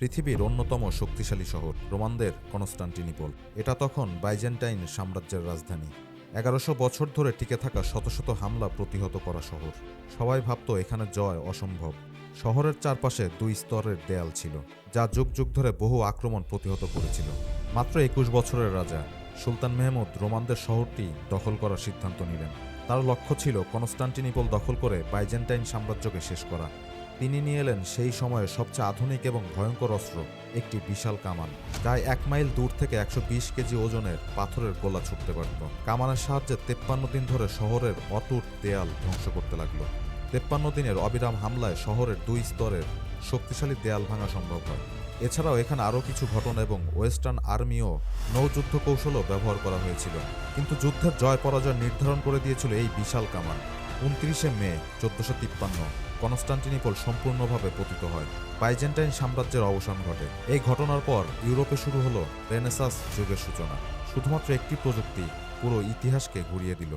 পৃথিবীর অন্যতম শক্তিশালী শহর, রোমানদের কনস্টান্টিনিপল। এটা তখন বাইজেন্টাইন সাম্রাজ্যের রাজধানী। এগারোশো বছর ধরে টিকে থাকা শত শত হামলা প্রতিহত করা শহর। সবাই ভাবত এখানে জয় অসম্ভব। শহরের চারপাশে দুই স্তরের দেয়াল ছিল, যা যুগ যুগ ধরে বহু আক্রমণ প্রতিহত করেছিল। মাত্র একুশ বছরের রাজা সুলতান মেহমুদ রোমানদের শহরটি দখল করার সিদ্ধান্ত নিলেন। তার লক্ষ্য ছিল কনস্টান্টিনিপল দখল করে বাইজেন্টাইন সাম্রাজ্যকে শেষ করা। তিনি নিয়ে এলেন সেই সময়ের সবচেয়ে আধুনিক এবং ভয়ঙ্কর অস্ত্র, একটি বিশাল কামান। প্রায় এক মাইল দূর থেকে একশো বিশ কেজি ওজনের পাথরের গোলা ছুটতে পারত। কামানের সাহায্যে তেপ্পান্ন দিন ধরে শহরের অটুট দেয়াল ধ্বংস করতে লাগল। তেপ্পান্ন দিনের অবিরাম হামলায় শহরের দুই স্তরের শক্তিশালী দেয়াল ভাঙা সম্ভব হয়। এছাড়াও এখানে আরও কিছু ঘটনা এবং ওয়েস্টার্ন আর্মিও নৌযুদ্ধ কৌশলও ব্যবহার করা হয়েছিল। কিন্তু যুদ্ধের জয় পরাজয় নির্ধারণ করে দিয়েছিল এই বিশাল কামান। উনত্রিশে মে, চোদ্দশো তিপ্পান্ন। কনস্টান্টিনিপল সম্পূর্ণভাবে পতিত হয়। বাইজেন্টাইন সাম্রাজ্যের অবসান ঘটে। এই ঘটনার পর ইউরোপে শুরু হলো রেনেসাস যুগের সূচনা। শুধুমাত্র একটি প্রযুক্তি পুরো ইতিহাসকে ঘুরিয়ে দিল।